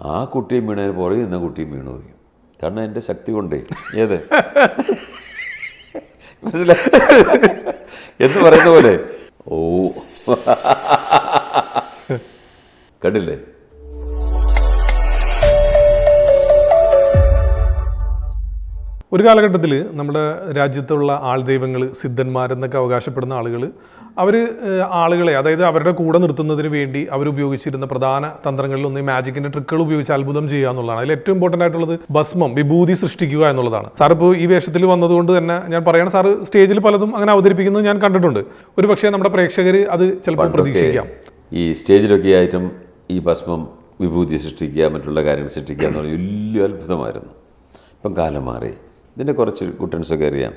ആ കുട്ടിയും വീണതിന് പുറകെ നിന്ന കുട്ടിയും വീണു പോയി. കാരണം എന്റെ ശക്തി കൊണ്ടേ. ഏത്? മനസ്സിലായി? എന്ന് പറയുന്ന പോലെ. ഓ. കണ്ടില്ലേ? ഒരു കാലഘട്ടത്തിൽ നമ്മുടെ രാജ്യത്തുള്ള ആൾ ദൈവങ്ങൾ സിദ്ധന്മാരെന്നൊക്കെ അവകാശപ്പെടുന്ന ആളുകൾ അവർ ആളുകളെ അതായത് അവരുടെ കൂടെ നിർത്തുന്നതിന് വേണ്ടി അവർ ഉപയോഗിച്ചിരുന്ന പ്രധാന തന്ത്രങ്ങളിൽ ഒന്ന് ഈ മാജിക്കിന്റെ ട്രിക്കുകൾ ഉപയോഗിച്ച് അത്ഭുതം ചെയ്യുക എന്നുള്ളതാണ്. അതിൽ ഏറ്റവും ഇമ്പോർട്ടന്റ് ആയിട്ടുള്ളത് ഭസ്മം വിഭൂതി സൃഷ്ടിക്കുക എന്നുള്ളതാണ്. സാർ ഇപ്പോൾ ഈ വേഷത്തിൽ വന്നതുകൊണ്ട് തന്നെ ഞാൻ പറയണം സാർ സ്റ്റേജിൽ പലതും അങ്ങനെ അവതരിപ്പിക്കുന്നത് ഞാൻ കണ്ടിട്ടുണ്ട്. ഒരു പക്ഷേ നമ്മുടെ പ്രേക്ഷകർ അത് ചിലപ്പോൾ പ്രതീക്ഷിക്കാം. ഈ സ്റ്റേജിലൊക്കെ ആയിട്ടും ഈ ഭസ്മം വിഭൂതി സൃഷ്ടിക്കുക മറ്റുള്ള കാര്യങ്ങൾ സൃഷ്ടിക്കുക എന്ന് പറഞ്ഞാൽ വലിയ അത്ഭുതമായിരുന്നു. ഇപ്പം കാലം മാറി. ഇതിന്റെ കുറച്ച് കുട്ടൻസൊക്കെ അറിയാം.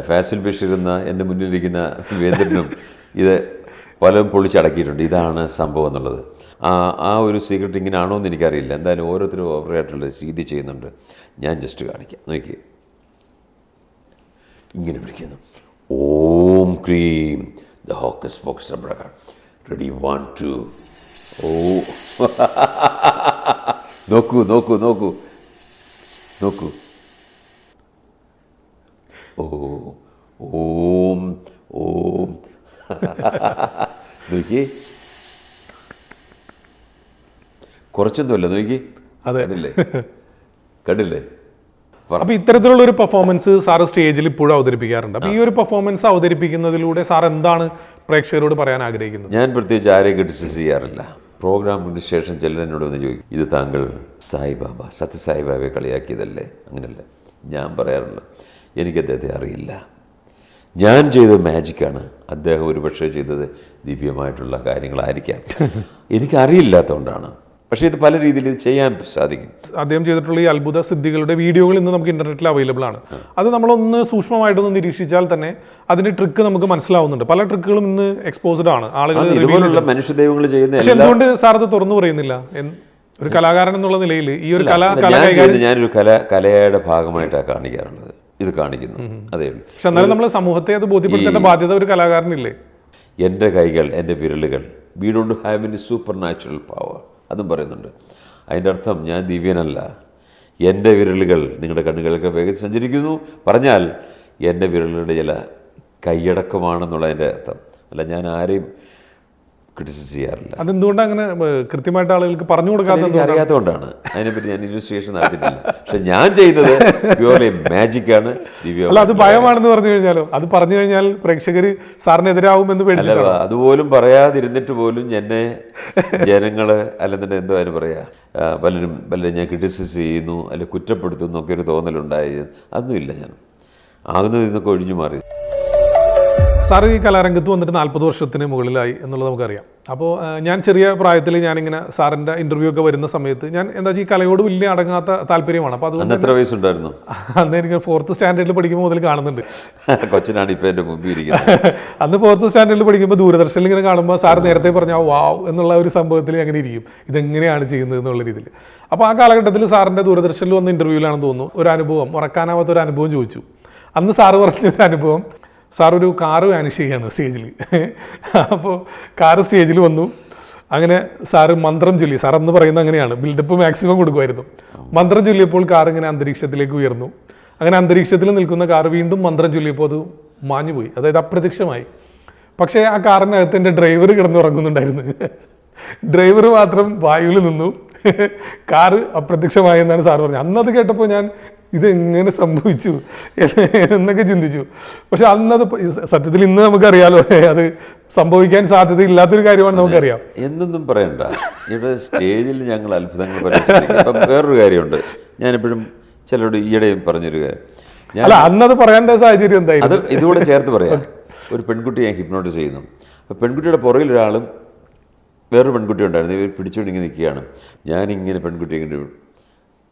ഫാസിൽ ബഷീർ എന്റെ മുന്നിലിരിക്കുന്ന വേന്ദ്രനും ഇത് പലതും പൊളിച്ചടക്കിയിട്ടുണ്ട്. ഇതാണ് സംഭവം എന്നുള്ളത്. ആ ആ ഒരു സീക്രട്ട് ഇങ്ങനെ ആണോ എന്ന് എനിക്കറിയില്ല. എന്തായാലും ഓരോരുത്തരും ഓവറായിട്ടുള്ള രീതി ചെയ്യുന്നുണ്ട്. ഞാൻ ജസ്റ്റ് കാണിക്കാം. നോക്കി ഇങ്ങനെ പിടിക്കുന്നു. ഓം cream. The hocus box ready one two ഓ. നോക്കൂ നോക്കൂ നോക്കൂ. നോക്കൂ. ഓ ഓം ഓം. നോക്കി കുറച്ചൊന്നുമല്ല നോക്കി അതെ. കണ്ടില്ലേ? അപ്പൊ ഇത്തരത്തിലുള്ള ഒരു പെർഫോമൻസ് സാർ സ്റ്റേജിൽ ഇപ്പോഴും അവതരിപ്പിക്കാറുണ്ട്. അപ്പൊ ഈ ഒരു പെർഫോമൻസ് അവതരിപ്പിക്കുന്നതിലൂടെ സാർ എന്താണ് പ്രേക്ഷകരോട് പറയാൻ ആഗ്രഹിക്കുന്നത്? ഞാൻ പ്രത്യേകിച്ച് ആരെയും ക്രിറ്റിസൈസ് ചെയ്യാറില്ല. പ്രോഗ്രാമിന് ശേഷം ചിലർ എന്നോട് വന്ന് ചോദിക്കും ഇത് താങ്കൾ സായിബാബ സത്യസായിബാബയെ കളിയാക്കിയതല്ലേ? അങ്ങനല്ല. ഞാൻ പറയാറുള്ളൂ എനിക്ക് അദ്ദേഹത്തെ അറിയില്ല. ഞാൻ ചെയ്തത് മാജിക്കാണ്. അദ്ദേഹം ഒരുപക്ഷെ ചെയ്തത് ദിവ്യമായിട്ടുള്ള കാര്യങ്ങളായിരിക്കാം. എനിക്കറിയില്ലാത്തതുകൊണ്ടാണ് പക്ഷേ ഇത് പല രീതിയിൽ ഇത് ചെയ്യാൻ സാധിക്കും. അദ്ദേഹം ചെയ്തിട്ടുള്ള ഈ അത്ഭുത സിദ്ധികളുടെ വീഡിയോകൾ ഇന്ന് നമുക്ക് ഇന്റർനെറ്റിൽ അവൈലബിൾ ആണ്. അത് നമ്മളൊന്ന് സൂക്ഷ്മമായിട്ടൊന്ന് നിരീക്ഷിച്ചാൽ തന്നെ അതിന്റെ ട്രിക്ക് നമുക്ക് മനസ്സിലാവുന്നുണ്ട്. പല ട്രിക്കുകളും ഇന്ന് എക്സ്പോസ്ഡ് ആണ്. ആളുകൾ ഇതുപോലുള്ള മനുഷ്യദൈവങ്ങൾ ചെയ്യുന്ന പക്ഷെ എന്തുകൊണ്ട് സാർ അത് തുറന്നു പറയുന്നില്ല? ഒരു കലാകാരൻ എന്നുള്ള നിലയിൽ ഈ ഒരു കല ഞാനൊരു കല കലയുടെ ഭാഗമായിട്ടാണ് കാണിക്കാറുള്ളത്. ഇത് കാണിക്കുന്നു. അതേ. പക്ഷെ എന്നാലും നമ്മൾ സമൂഹത്തെ അത് ബോധ്യപ്പെടുത്തേണ്ട ബാധ്യത ഒരു കലാകാരനില്ലേ? എന്റെ കൈകൾ എന്റെ വിരലുകൾ we don't have any supernatural power അതും പറയുന്നുണ്ട്. അതിന്റെ അർത്ഥം ഞാൻ ദിവ്യനല്ല. എന്റെ വിരലുകൾ നിങ്ങളുടെ കണ്ണുകളൊക്കെ വേഗം സഞ്ചരിക്കുന്നു. പറഞ്ഞാൽ എന്റെ വിരലുകളുടെ ചില കൈയടക്കമാണെന്നുള്ളതിന്റെ അർത്ഥം. അല്ല ഞാൻ ആരെയും ക്രിറ്റിസൈസ് ചെയ്യാറില്ല. അതെന്തുകൊണ്ട് അങ്ങനെ കൃത്യമായിട്ട് ആളുകൾക്ക് പറഞ്ഞു കൊടുക്കാത്ത അറിയാത്തതുകൊണ്ടാണ്. അതിനെപ്പറ്റി ഞാൻ ഇൻവെസ്റ്റിഗേഷൻ നടത്തിയിട്ടില്ല. പക്ഷെ ഞാൻ ചെയ്തത് പ്യൂർലി മാജിക്കാണ് ദിവ്യ അല്ല അത് ഭയമാണെന്ന് പറഞ്ഞു കഴിഞ്ഞാലോ അത് പറഞ്ഞു കഴിഞ്ഞാൽ പ്രേക്ഷകർ സാറിനെതിരാകുമെന്ന് പേടിച്ചു അല്ല അതുപോലും പറയാതിരുന്നിട്ട് പോലും എന്നെ ജനങ്ങൾ അല്ലെന്നിട്ട് എന്തോ അതിന് പറയാ പലരും പലരും ഞാൻ ക്രിറ്റിസൈസ് ചെയ്യുന്നു അല്ലെ കുറ്റപ്പെടുത്തുന്നു ഒക്കെ ഒരു തോന്നലുണ്ടായി. അതൊന്നുമില്ല ഞാൻ. ആകുന്നത് നിന്നൊക്കെ ഒഴിഞ്ഞു മാറി. സാർ ഈ കലാരംഗത്ത് വന്നിട്ട് നാൽപ്പത് വർഷത്തിന് മുകളിലായി എന്നുള്ളത് നമുക്കറിയാം. അപ്പോൾ ഞാൻ ചെറിയ പ്രായത്തിൽ ഞാനിങ്ങനെ സാറിന്റെ ഇന്റർവ്യൂ ഒക്കെ വരുന്ന സമയത്ത് ഞാൻ എന്താ വെച്ചാൽ ഈ കലയോട് വലിയ അടങ്ങാത്ത താല്പര്യമാണ്. അപ്പോൾ അതുകൊണ്ട് എത്ര വയസ്സുണ്ടായിരുന്നു? അന്ന് എനിക്ക് ഫോർത്ത് സ്റ്റാൻഡേർഡിൽ പഠിക്കുമ്പോൾ മുതൽ കാണുന്നുണ്ട്. കൊച്ചിനാണ് ഇപ്പം എന്റെ മുമ്പിൽ ഇരിക്കുന്നത്. അന്ന് ഫോർത്ത് സ്റ്റാൻഡേർഡിൽ പഠിക്കുമ്പോൾ ദൂരദർശനിൽ ഇങ്ങനെ കാണുമ്പോൾ സാർ നേരത്തെ പറഞ്ഞ വാ വാവ് എന്നുള്ള ഒരു സംഭവത്തിൽ അങ്ങനെ ഇരിക്കും. ഇതെങ്ങനെയാണ് ചെയ്യുന്നത് എന്നുള്ള രീതിയിൽ അപ്പോൾ ആ കാലഘട്ടത്തിൽ സാറിന്റെ ദൂരദർശനിൽ വന്ന ഇന്റർവ്യൂവിലാണെന്ന് തോന്നുന്നു. ഒരു അനുഭവം ഉറക്കാനാവാത്ത ഒരു അനുഭവം ചോദിച്ചു. അന്ന് സാറ് പറഞ്ഞ ഒരു അനുഭവം സാർ ഒരു കാറ് വാനിഷ് ചെയ്യാണ് സ്റ്റേജിൽ അപ്പോൾ കാറ് സ്റ്റേജിൽ വന്നു. അങ്ങനെ സാറ് മന്ത്രം ചൊല്ലി. സാർ എന്ന് പറയുന്നത് അങ്ങനെയാണ്. ബിൽഡപ്പ് മാക്സിമം കൊടുക്കുമായിരുന്നു. മന്ത്രം ചൊല്ലിയപ്പോൾ കാർ ഇങ്ങനെ അന്തരീക്ഷത്തിലേക്ക് ഉയർന്നു. അങ്ങനെ അന്തരീക്ഷത്തിൽ നിൽക്കുന്ന കാർ വീണ്ടും മന്ത്രം ചൊല്ലിയപ്പോൾ അത് മാഞ്ഞുപോയി അതായത് അപ്രത്യക്ഷമായി. പക്ഷേ ആ കാറിനകത്ത് എന്റെ ഡ്രൈവർ കിടന്നുറങ്ങുന്നുണ്ടായിരുന്നു. ഡ്രൈവർ മാത്രം വായുവിൽ നിന്നു. കാറ് അപ്രത്യക്ഷമായി എന്നാണ് സാർ പറഞ്ഞത്. അന്നത് കേട്ടപ്പോൾ ഞാൻ ഇതെങ്ങനെ സംഭവിച്ചു? എന്നൊക്കെ ചിന്തിച്ചു. പക്ഷെ അന്നത് സത്യത്തിൽ ഇന്ന് നമുക്കറിയാലോ അത് സംഭവിക്കാൻ സാധ്യത ഇല്ലാത്തൊരു കാര്യമാണ് നമുക്കറിയാം. എന്നൊന്നും പറയണ്ട. ഇവിടെ സ്റ്റേജിൽ ഞങ്ങൾ അത്ഭുതങ്ങൾ ഇപ്പം വേറൊരു കാര്യമുണ്ട്. ഞാനെപ്പോഴും ചിലരോട് ഈയിടെയും പറഞ്ഞൊരു കാര്യം. അല്ല അന്നത് പറയേണ്ട സാഹചര്യം എന്തായാലും അത് ഇതുകൂടെ ചേർത്ത് പറയാം. ഒരു പെൺകുട്ടി ഞാൻ ഹിപ്നോട്ടിസ് ചെയ്യുന്നു. അപ്പോൾ പെൺകുട്ടിയുടെ പുറകിൽ ഒരാളും വേറൊരു പെൺകുട്ടി ഉണ്ടായിരുന്നു. ഇവർ പിടിച്ചുകൊണ്ട് ഇങ്ങനെ നിൽക്കുകയാണ്. ഞാനിങ്ങനെ പെൺകുട്ടി ഇങ്ങനെ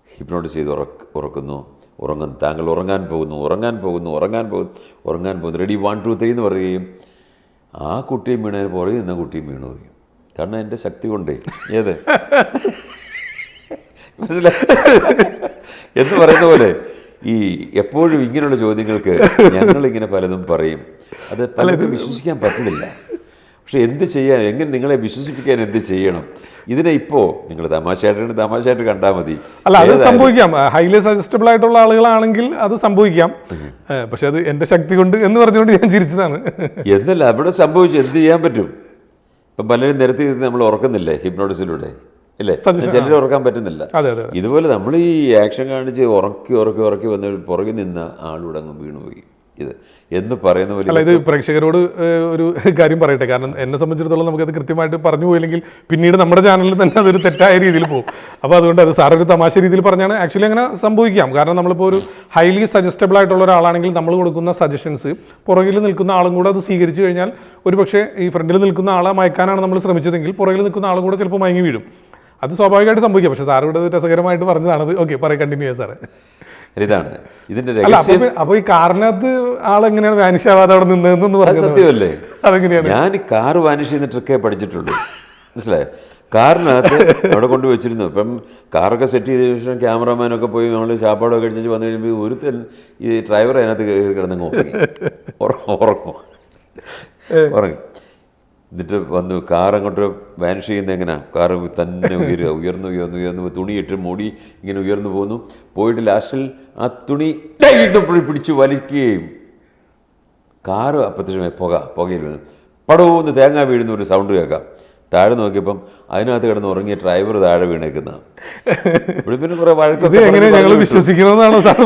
ഹിപ്നോട്ടിസ് ചെയ്ത് ഉറക്ക ഉറക്കുന്നു. ഉറങ്ങുന്നു. താങ്കൾ ഉറങ്ങാൻ പോകുന്നു ഉറങ്ങാൻ പോകുന്നു ഉറങ്ങാൻ പോകുന്നു ഉറങ്ങാൻ പോകുന്നു. റെഡി വൺ ടു ത്രീ എന്ന് പറയുകയും ആ കുട്ടിയും വീണതിന് പുറകെ നിന്ന കുട്ടിയും വീണു പോയി. കാരണം എന്റെ ശക്തി കൊണ്ടേ. ഏത്? മനസ്സിലായി? എന്ന് പറയുന്ന പോലെ ഈ എപ്പോഴും ഇങ്ങനെയുള്ള ചോദ്യങ്ങൾക്ക് ഞങ്ങളിങ്ങനെ പലതും പറയും. അത് പലതും വിശ്വസിക്കാൻ പറ്റുന്നില്ല. പക്ഷെ എന്ത് ചെയ്യാൻ എങ്ങനെ നിങ്ങളെ വിശ്വസിപ്പിക്കാൻ എന്ത് ചെയ്യണം? ഇതിനെ ഇപ്പോൾ നിങ്ങൾ തമാശയായിട്ട് തമാശയായിട്ട് കണ്ടാൽ മതി. അല്ല അത് സംഭവിക്കാം. ഹൈലി സജസ്റ്റബിൾ ആയിട്ടുള്ള ആളുകളാണെങ്കിൽ അത് സംഭവിക്കാം. പക്ഷെ അത് എന്റെ ശക്തി കൊണ്ട് എന്ന് പറഞ്ഞുകൊണ്ട് ഞാൻ ചിരിച്ചതാണ്. എന്നല്ല അവിടെ സംഭവിച്ചു. എന്ത് ചെയ്യാൻ പറ്റും? ഇപ്പം പലരും നിരത്തി നമ്മൾ ഉറക്കുന്നില്ലേ ഹിപ്നോട്ടിസിലൂടെ? അല്ലേ ചിലർ ഉറക്കാൻ പറ്റുന്നില്ല. ഇതുപോലെ നമ്മൾ ഈ ആക്ഷൻ കാണിച്ച് ഉറക്കി ഉറക്കി ഉറക്കി വന്ന് പുറകിൽ നിന്ന അങ്ങ് വീണുപോയി. ഇത് എന്ന് പറയുന്ന പോലെ അല്ല ഇത് പ്രേക്ഷകരോട് ഒരു കാര്യം പറയട്ടെ. കാരണം എന്നെ സംബന്ധിച്ചിടത്തോളം നമുക്കത് കൃത്യമായിട്ട് പറഞ്ഞു പോയില്ലെങ്കിൽ പിന്നീട് നമ്മുടെ ചാനലിൽ തന്നെ അതൊരു തെറ്റായ രീതിയിൽ പോകും. അപ്പോൾ അതുകൊണ്ട് അത് സാറൊരു തമാശ രീതിയിൽ പറഞ്ഞാണ് ആക്ച്വലി അങ്ങനെ സംഭവിക്കാം. കാരണം നമ്മളിപ്പോൾ ഒരു ഹൈലി സജസ്റ്റബിൾ ആയിട്ടുള്ള ഒരാളാണെങ്കിൽ നമ്മൾ കൊടുക്കുന്ന സജഷൻസ് പുറകിൽ നിൽക്കുന്ന ആളും കൂടെ അത് സ്വീകരിച്ചു കഴിഞ്ഞാൽ ഒരു പക്ഷേ ഈ ഫ്രണ്ടിൽ നിൽക്കുന്ന ആളെ മയക്കാനാണ് നമ്മൾ ശ്രമിച്ചതെങ്കിൽ പുറകിൽ നിൽക്കുന്ന ആളും കൂടെ ചിലപ്പോൾ മയങ്ങി വീഴും. അത് സ്വാഭാവികമായിട്ട് സംഭവിക്കാം. പക്ഷേ സാർ ഇവിടെ രസകരമായിട്ട് പറഞ്ഞതാണത് ഓക്കെ പറയാം കണ്ടിന്യൂ ചെയ്യാം സാറേ. ഇതാണ്. ഇതിന്റെ അപ്പൊ രഹസ്യം അപ്പൊ ഈ കാറിനകത്ത് ആളെങ്ങനെയാണ് വാനിഷ് ആവാതെ അവിടെ നിന്നതെന്ന് അത് പറഞ്ഞു സത്യമല്ലേ അതെങ്ങനെയാണ്? ഞാൻ കാർ വാനിഷ് ചെയ്യുന്ന ട്രിക്കേ പഠിച്ചിട്ടുള്ളൂ. മനസ്സിലായോ? കാറിനകത്ത് അവിടെ കൊണ്ട് വെച്ചിരുന്നു. ഇപ്പം കാറൊക്കെ സെറ്റ് ചെയ്ത ശേഷം ക്യാമറമാനൊക്കെ പോയി നമ്മൾ ചാപ്പാടൊക്കെ അടിച്ചു വന്നു കഴിയുമ്പോൾ ഒരുത്തൻ ഈ ഡ്രൈവർ അതിനകത്ത് കയറി കിടന്നങ്ങ് ഉറങ്ങി. ഉറങ്ങും. ഉറങ്ങും ഉറങ്ങി. എന്നിട്ട് വന്ന് കാർ അങ്ങോട്ട് വാനിഷ് ചെയ്യുന്നത് എങ്ങനെയാണ് കാർ തന്നെ ഉയരുക ഉയർന്നു ഉയർന്നു ഉയർന്നു തുണിയിട്ട് മൂടി ഇങ്ങനെ ഉയർന്നു പോകുന്നു. പോയിട്ട് ലാസ്റ്റിൽ ആ തുണി ഇട്ടപ്പോഴും പിടിച്ച് വലിക്കുകയും. കാർ അപ്രത്യക്ഷമായി പുക പുകയിൽ വീണു. പടവുന്ന് തേങ്ങ വീഴുന്ന ഒരു സൗണ്ട് കേൾക്കാം. താഴെ നോക്കിയപ്പം അതിനകത്ത് കിടന്ന് ഉറങ്ങിയ ഡ്രൈവർ താഴെ വീണേക്കുന്ന. ഇവിടെ പിന്നെ കുറെ വഴക്കൊക്കെ ഞങ്ങൾ വിശ്വസിക്കണമെന്നാണോ സാർ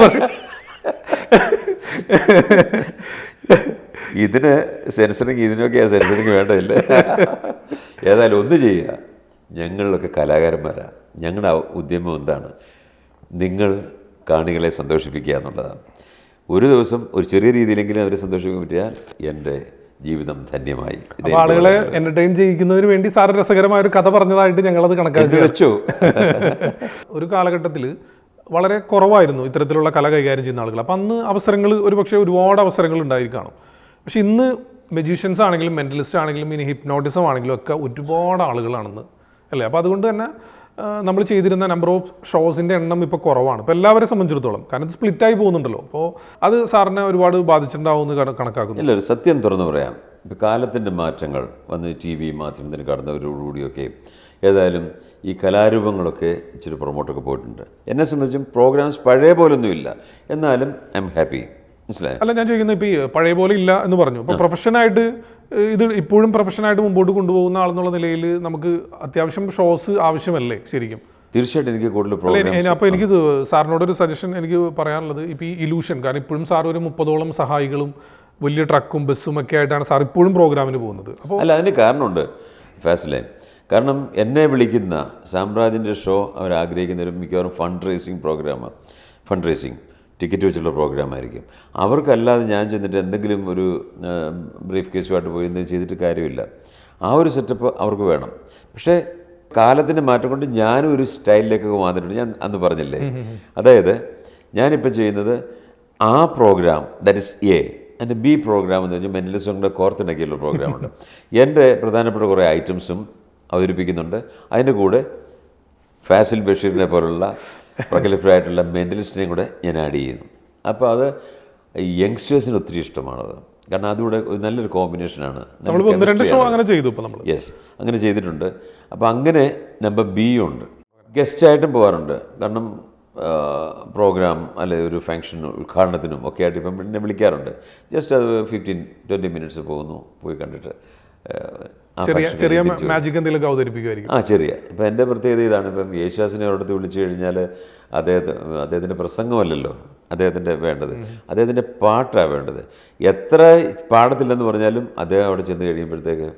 ഇതിന് സെൻസറിങ് ഇതിനൊക്കെയാ സെൻസറിങ് വേണ്ടതില്ല? ഏതായാലും ഒന്ന് ചെയ്യുക. ഞങ്ങളിലൊക്കെ കലാകാരന്മാരാണ് ഞങ്ങളുടെ ഉദ്യമം എന്താണ്? നിങ്ങൾ കാണികളെ സന്തോഷിപ്പിക്കുക എന്നുള്ളതാണ്. ഒരു ദിവസം ഒരു ചെറിയ രീതിയിലെങ്കിലും അവരെ സന്തോഷിപ്പിക്കാൻ പറ്റിയാൽ എന്റെ ജീവിതം ധന്യമായി. ആളുകളെ എന്റർടൈൻ ചെയ്യിക്കുന്നതിന് വേണ്ടി സാർ രസകരമായ ഒരു കഥ പറഞ്ഞതായിട്ട് ഞങ്ങളത് കണക്കാക്കി. വെച്ചു? ഒരു കാലഘട്ടത്തിൽ വളരെ കുറവായിരുന്നു ഇത്തരത്തിലുള്ള കല കൈകാര്യം ചെയ്യുന്ന ആളുകൾ. അപ്പം അന്ന് അവസരങ്ങൾ ഒരുപക്ഷെ ഒരുപാട് അവസരങ്ങൾ ഉണ്ടായി കാണും പക്ഷെ ഇന്ന് മെജീഷ്യൻസ് ആണെങ്കിലും മെന്റലിസ്റ്റ് ആണെങ്കിലും ഇനി ഹിപ്നോട്ടിസം ആണെങ്കിലും ഒക്കെ ഒരുപാട് ആളുകളാണെന്ന് അല്ലേ? അപ്പോൾ അതുകൊണ്ട് തന്നെ നമ്മൾ ചെയ്തിരുന്ന നമ്പർ ഓഫ് ഷോസിന്റെ എണ്ണം ഇപ്പോൾ കുറവാണ്. ഇപ്പോൾ എല്ലാവരെ സംബന്ധിച്ചിടത്തോളം. കാരണം ഇത് സ്പ്ലിറ്റായി പോകുന്നുണ്ടല്ലോ. അപ്പോൾ അത് സാറിനെ ഒരുപാട് ബാധിച്ചിട്ടുണ്ടാവും എന്ന് കണക്കാക്കുന്നു. ഇല്ല ഒരു സത്യം തുറന്നു പറയാം. ഇപ്പോൾ കാലത്തിന്റെ മാറ്റങ്ങൾ വന്ന് ടി വി മാധ്യമത്തിന് കടന്നവരോടുകൂടിയൊക്കെ ഏതായാലും ഈ കലാരൂപങ്ങളൊക്കെ ഇച്ചിരി പുറമോട്ടൊക്കെ പോയിട്ടുണ്ട്. എന്നെ സംബന്ധിച്ചും പ്രോഗ്രാംസ് പഴയ പോലൊന്നുമില്ല. എന്നാലും ഐ എം ഹാപ്പി മനസ്സിലായോ? അല്ല ഞാൻ ചോദിക്കുന്നത് ഇപ്പോൾ ഈ പഴയ പോലെ ഇല്ല എന്ന് പറഞ്ഞു. അപ്പോൾ പ്രൊഫഷനായിട്ട് ഇത് ഇപ്പോഴും പ്രൊഫഷനായിട്ട് മുമ്പോട്ട് കൊണ്ടുപോകുന്ന ആളെന്നുള്ള നിലയിൽ നമുക്ക് അത്യാവശ്യം ഷോസ് ആവശ്യമല്ലേ ശരിക്കും? തീർച്ചയായിട്ടും എനിക്ക് കൂടുതൽ അപ്പോൾ എനിക്ക് സാറിനോട് സാറിനോടൊരു സജഷൻ എനിക്ക് പറയാനുള്ളത് ഇപ്പോൾ ഈ ഇലൂഷൻ കാരണം ഇപ്പോഴും സാർ ഒരു മുപ്പതോളം സഹായികളും വലിയ ട്രക്കും ബസ്സും ഒക്കെ ആയിട്ടാണ് സാർ ഇപ്പോഴും പ്രോഗ്രാമിന് പോകുന്നത്. അപ്പോൾ അല്ല അതിന് കാരണമുണ്ട് ഫാസിലെ. കാരണം എന്നെ വിളിക്കുന്ന സാമ്രാജിന്റെ ഷോ അവർ ആഗ്രഹിക്കുന്ന ഒരു മിക്കവാറും ഫണ്ട് റേസിങ് പ്രോഗ്രാമാണ് ഫണ്ട് റേസിങ് ടിക്കറ്റ് വെച്ചുള്ള പ്രോഗ്രാമായിരിക്കും അവർക്കല്ലാതെ ഞാൻ ചെന്നിട്ട് എന്തെങ്കിലും ഒരു ബ്രീഫ് കേസുമായിട്ട് പോയി എന്തെങ്കിലും ചെയ്തിട്ട് കാര്യമില്ല. ആ ഒരു സെറ്റപ്പ് അവർക്ക് വേണം. പക്ഷേ കാലത്തിന്റെ മാറ്റം കൊണ്ട് ഞാനും ഒരു സ്റ്റൈലിലേക്കൊക്കെ വന്നിട്ടുണ്ട്. ഞാൻ അന്ന് പറഞ്ഞില്ലേ? അതായത് ഞാനിപ്പോൾ ചെയ്യുന്നത് ആ പ്രോഗ്രാം ദാറ്റ് ഇസ് എ എന്റെ ബി പ്രോഗ്രാം എന്ന് പറഞ്ഞാൽ മെന്റലിസങ്ങളുടെ കോർത്തിണക്കിയുള്ള പ്രോഗ്രാമുണ്ട് എന്റെ പ്രധാനപ്പെട്ട കുറേ ഐറ്റംസും അവതരിപ്പിക്കുന്നുണ്ട്. അതിന്റെ കൂടെ ഫാസിൽ ബഷീറിനെ പോലുള്ള പ്രഗത്ഭരായിട്ടുള്ള മെന്റലിസ്റ്റിനെയും കൂടെ ഞാൻ ആഡ് ചെയ്യുന്നു. അപ്പോൾ അത് യങ്സ്റ്റേഴ്സിന് ഒത്തിരി ഇഷ്ടമാണത്. കാരണം അതുകൂടെ ഒരു നല്ലൊരു കോമ്പിനേഷനാണ് അങ്ങനെ ചെയ്തു നമ്മൾ യെസ് അങ്ങനെ ചെയ്തിട്ടുണ്ട്. അപ്പോൾ അങ്ങനെ നമ്പർ ബി ഉണ്ട്. ഗസ്റ്റായിട്ടും പോകാറുണ്ട്. കാരണം പ്രോഗ്രാം അല്ലെ ഒരു ഫങ്ഷൻ ഉദ്ഘാടനത്തിനും ഒക്കെ ആയിട്ട് ഇപ്പം എന്നെ വിളിക്കാറുണ്ട്. ജസ്റ്റ് അത് ഫിഫ്റ്റീൻ ട്വന്റി മിനിറ്റ്സ് പോകുന്നു പോയി കണ്ടിട്ട് ചെറിയ ചെറിയ മാജിക് എന്തെങ്കിലും അവതരിപ്പിക്കുമായിരിക്കും ആ ചെറിയ. ഇപ്പം എന്റെ പ്രത്യേകത ഇതാണ്. ഇപ്പം യേശുദാസിനെ ഒരിടത്ത് വിളിച്ചു കഴിഞ്ഞാൽ അദ്ദേഹത്തെ അദ്ദേഹത്തിന്റെ പ്രസംഗമല്ലല്ലോ. അദ്ദേഹത്തിന്റെ വേണ്ടത്. അദ്ദേഹത്തിന്റെ പാട്ടാണ് വേണ്ടത്. എത്ര പാടത്തില്ലെന്ന് പറഞ്ഞാലും അദ്ദേഹം അവിടെ ചെന്ന് കഴിയുമ്പോഴത്തേക്ക്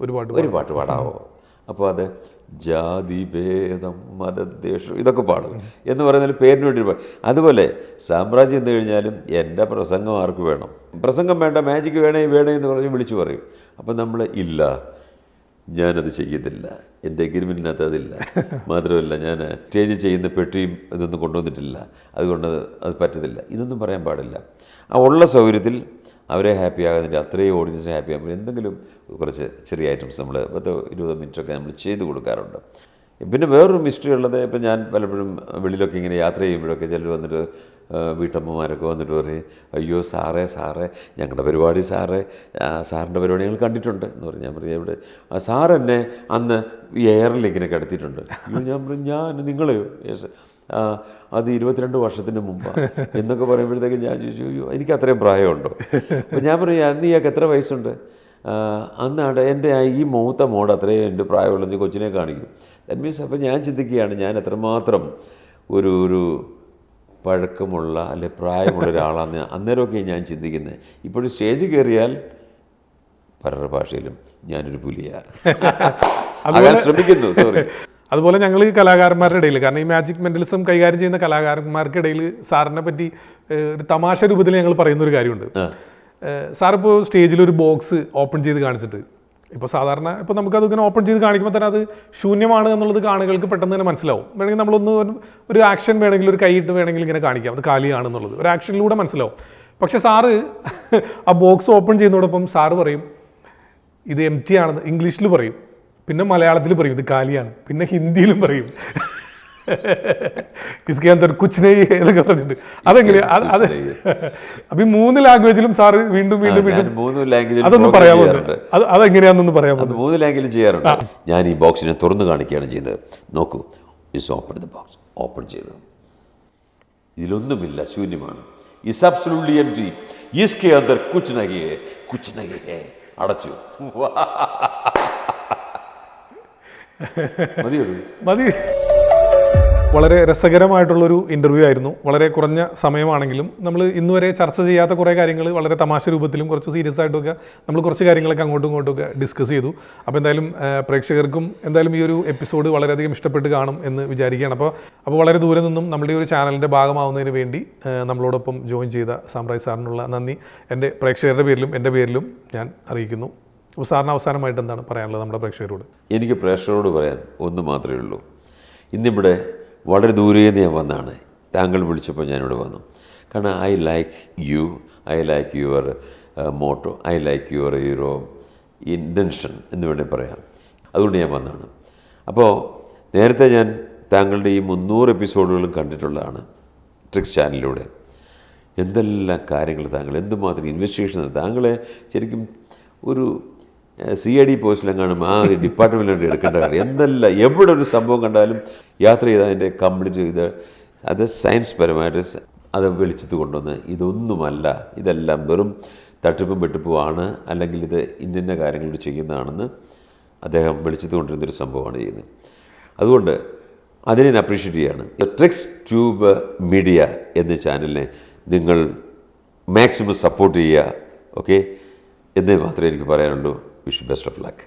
ഒരു പാട്ട് ഒരു പാട്ട് പാടാവോ? അപ്പോൾ അത് ജാതി ഭേദം മതദ്വേഷം ഇതൊക്കെ പാടും. എന്ന് പറയുന്നതിൽ പേരിന് വേണ്ടി പാടും അതുപോലെ സാമ്രാജ്യം എന്ന് കഴിഞ്ഞാലും എന്റെ പ്രസംഗം ആർക്ക് വേണം? പ്രസംഗം വേണ്ട മാജിക്ക് വേണേ വേണേ എന്ന് പറഞ്ഞ് വിളിച്ചു പറയും. അപ്പം നമ്മൾ ഇല്ല ഞാനത് ചെയ്യത്തില്ല എന്റെ എഗ്രിമെന്റിനകത്ത് അതില്ല. മാത്രമല്ല ഞാൻ സ്റ്റേജ് ചെയ്യുന്ന പെട്ടിയും ഇതൊന്നും കൊണ്ടുവന്നിട്ടില്ല. അതുകൊണ്ട് അത് പറ്റത്തില്ല ഇതൊന്നും പറയാൻ പാടില്ല. ആ ഉള്ള സൗകര്യത്തിൽ അവരെ ഹാപ്പി ആകുന്നില്ല അത്രയും ഓഡിയൻസിനെ ഹാപ്പി ആകുമ്പോൾ എന്തെങ്കിലും കുറച്ച് ചെറിയ ഐറ്റംസ് നമ്മൾ പത്ത് ഇരുപത് മിനിറ്റൊക്കെ നമ്മൾ ചെയ്ത് കൊടുക്കാറുണ്ട്. പിന്നെ വേറൊരു മിസ്റ്ററി ഉള്ളത് ഇപ്പം ഞാൻ പലപ്പോഴും വെളിയിലൊക്കെ ഇങ്ങനെ യാത്ര ചെയ്യുമ്പോഴൊക്കെ ചിലർ വന്നിട്ട് വീട്ടമ്മമാരൊക്കെ വന്നിട്ട് പറയും അയ്യോ സാറേ സാറേ ഞങ്ങളുടെ പരിപാടി സാറേ സാറിന്റെ പരിപാടി ഞങ്ങൾ കണ്ടിട്ടുണ്ട്. എന്ന് പറഞ്ഞു ഞാൻ പറഞ്ഞു ഇവിടെ സാർ അന്ന് എയറിൽ ഇങ്ങനെ കിടത്തിയിട്ടുണ്ട്. ഞാൻ പറഞ്ഞു ഞാൻ നിങ്ങളെയോ? യെസ് അത് ഇരുപത്തിരണ്ട് വർഷത്തിന് മുമ്പാണ് എന്നൊക്കെ പറയുമ്പോഴത്തേക്ക് ഞാൻ ചോദിച്ചു അയ്യോ എനിക്ക് അത്രയും പ്രായമുണ്ടോ? അപ്പോൾ ഞാൻ പറയും അന്ന് ഇയാൾക്ക് എത്ര വയസ്സുണ്ട്? അന്നാണ് എന്റെ ആ ഈ മൂത്ത മോഡ് അത്രയും എന്റെ പ്രായമുള്ളത് കൊച്ചിനെ കാണിക്കും. ദാറ്റ് മീൻസ് അപ്പോൾ ഞാൻ ചിന്തിക്കുകയാണ് ഞാൻ എത്രമാത്രം ഒരു ഒരു പഴക്കമുള്ള അല്ലെ പ്രായമുള്ള ഒരാളാന്ന് അന്നേരമൊക്കെ ഞാൻ ചിന്തിക്കുന്നത്. ഇപ്പോഴും സ്റ്റേജ് കയറിയാൽ പലരുടെ ഭാഷയിലും ഞാനൊരു പുലിയാണ് ശ്രമിക്കുന്നു സോറി അതുപോലെ ഞങ്ങൾ ഈ കലാകാരന്മാരുടെ ഇടയിൽ കാരണം ഈ മാജിക് മെന്റലിസം കൈകാര്യം ചെയ്യുന്ന കലാകാരന്മാർക്കിടയിൽ സാറിനെ പറ്റി ഒരു തമാശ രൂപത്തിൽ ഞങ്ങൾ പറയുന്ന ഒരു കാര്യമുണ്ട്. സാറിപ്പോൾ സാർ ഇപ്പോൾ സ്റ്റേജിൽ ഒരു ബോക്സ് ഓപ്പൺ ചെയ്ത് കാണിച്ചിട്ട് ഇപ്പോൾ സാധാരണ ഇപ്പോൾ നമുക്കത് ഇങ്ങനെ ഓപ്പൺ ചെയ്ത് കാണിക്കുമ്പോൾ തന്നെ അത് ശൂന്യമാണ് എന്നുള്ളത് കാണികൾക്ക് പെട്ടെന്ന് തന്നെ മനസ്സിലാവും. വേണമെങ്കിൽ നമ്മളൊന്ന് ഒരു- ഒരു ആക്ഷൻ വേണമെങ്കിൽ ഒരു കൈയിട്ട് വേണമെങ്കിൽ ഇങ്ങനെ കാണിക്കാം. അത് കാലിയാണെന്നുള്ളത്. ഒരു ആക്ഷനിലൂടെ മനസ്സിലാവും. പക്ഷേ സാറ് ആ ബോക്സ് ഓപ്പൺ ചെയ്യുന്നതോടൊപ്പം സാറ് പറയും ഇത് എം ടി ആണെന്ന് ഇംഗ്ലീഷിൽ പറയും. പിന്നെ മലയാളത്തിൽ പറയും ഇത് കാലിയാണ്. പിന്നെ ഹിന്ദിയിലും പറയും. ഇസ്കെ അന്തർ കുച്ച് നെയ് എന്നൊക്കെ പറഞ്ഞിട്ട്. അതെങ്ങനെ? അത് അപ്പൊ ഈ മൂന്ന് ലാംഗ്വേജിലും സാറ് വീണ്ടും വീണ്ടും വീണ്ടും മൂന്ന് ലാംഗ്വേജിലും അതൊന്ന് പറയാമോ അത് അതെങ്ങനെയാണെന്നൊന്ന് പറയാമോ മൂന്ന് ലാംഗ്വേജിൽ ചെയ്യാറുണ്ട്. ഞാൻ ഈ ബോക്സിനെ തുറന്നു കാണിക്കുകയാണ് ചെയ്യുന്നത്. നോക്കൂ. Is open the box open ചെയ്തു. ഇതിലൊന്നുമില്ല ശൂന്യമാണ്. ഇസ് അബ്സൊല്യൂട്ട്ലി എംറ്റി ഇസ്കെ അന്തർ കുച്ച് നഹി ഹേ കുച്ച് നഹി ഹേ അടച്ചു. മതിയോ മതി. വളരെ രസകരമായിട്ടുള്ളൊരു ഇന്റർവ്യൂ ആയിരുന്നു. വളരെ കുറഞ്ഞ സമയമാണെങ്കിലും നമ്മൾ ഇന്നുവരെ ചർച്ച ചെയ്യാത്ത കുറേ കാര്യങ്ങൾ വളരെ തമാശ രൂപത്തിലും കുറച്ച് സീരിയസ് ആയിട്ടൊക്കെ നമ്മൾ കുറച്ച് കാര്യങ്ങളൊക്കെ അങ്ങോട്ടും ഇങ്ങോട്ടും ഒക്കെ ഡിസ്കസ് ചെയ്തു. അപ്പോൾ എന്തായാലും പ്രേക്ഷകർക്കും എന്തായാലും ഈ ഒരു എപ്പിസോഡ് വളരെയധികം ഇഷ്ടപ്പെട്ട് കാണും എന്ന് വിചാരിക്കുകയാണ്. അപ്പോൾ അപ്പോൾ വളരെ ദൂരെ നിന്നും നമ്മുടെ ഈ ഒരു ചാനലിന്റെ ഭാഗമാവുന്നതിന് വേണ്ടി നമ്മളോടൊപ്പം ജോയിൻ ചെയ്ത സാമ്രാജ് സാറിനുള്ള നന്ദി. എന്റെ പ്രേക്ഷകരുടെ പേരിലും എന്റെ പേരിലും ഞാൻ അറിയിക്കുന്നു. അപ്പോൾ സാറിന് അവസാനമായിട്ട് എന്താണ് പറയാനുള്ളത് നമ്മുടെ പ്രേക്ഷകരോട്? എനിക്ക് പ്രേക്ഷകരോട് പറയാൻ ഒന്ന് മാത്രമേ ഉള്ളൂ. ഇന്നിവിടെ വളരെ ദൂരെ നിന്ന് ഞാൻ വന്നാണ്. താങ്കൾ വിളിച്ചപ്പോൾ ഞാനിവിടെ വന്നു. കാരണം I like you I like your motto I like your your intention എന്ന് വേണമെങ്കിൽ പറയാം. അതുകൊണ്ട് ഞാൻ വന്നതാണ് അപ്പോൾ നേരത്തെ ഞാൻ താങ്കളുടെ ഈ മുന്നൂറ് എപ്പിസോഡുകളും കണ്ടിട്ടുള്ളതാണ് ട്രിക്സ് ചാനലിലൂടെ എന്തെല്ലാം കാര്യങ്ങൾ താങ്കൾ എന്തുമാത്രം ഇൻവെസ്റ്റിഗേഷൻ താങ്കളെ ശരിക്കും ഒരു സി ഐ ഡി പോസ്റ്റിലെങ്ങാനും ആ ഡിപ്പാർട്ട്മെന്റിലോട്ട് എടുക്കേണ്ട കാര്യം. എന്തല്ല എവിടെ ഒരു സംഭവം കണ്ടാലും യാത്ര ചെയ്ത് അതിന്റെ കംപ്ലീറ്റ് ചെയ്ത് അത് സയൻസ് പരമായിട്ട് അത് വെളിച്ചത്ത് കൊണ്ടുവന്ന് ഇതൊന്നുമല്ല ഇതെല്ലാം വെറും തട്ടിപ്പും വെട്ടിപ്പുമാണ് അല്ലെങ്കിൽ ഇത് ഇന്നിന്ന കാര്യങ്ങൾ ചെയ്യുന്നതാണെന്ന് അദ്ദേഹം വെളിച്ചത്ത് കൊണ്ടിരുന്നൊരു സംഭവമാണ് ചെയ്യുന്നത്. അതുകൊണ്ട് അതിനെ ഞാൻ അപ്രീഷിയേറ്റ് ചെയ്യാണ്. ട്രിക്സ് ട്യൂബ് മീഡിയ എന്ന ചാനലിനെ നിങ്ങൾ മാക്സിമം സപ്പോർട്ട് ചെയ്യുക ഓക്കെ? എന്നേ മാത്രമേ എനിക്ക് പറയാനുള്ളൂ. wish you best of luck.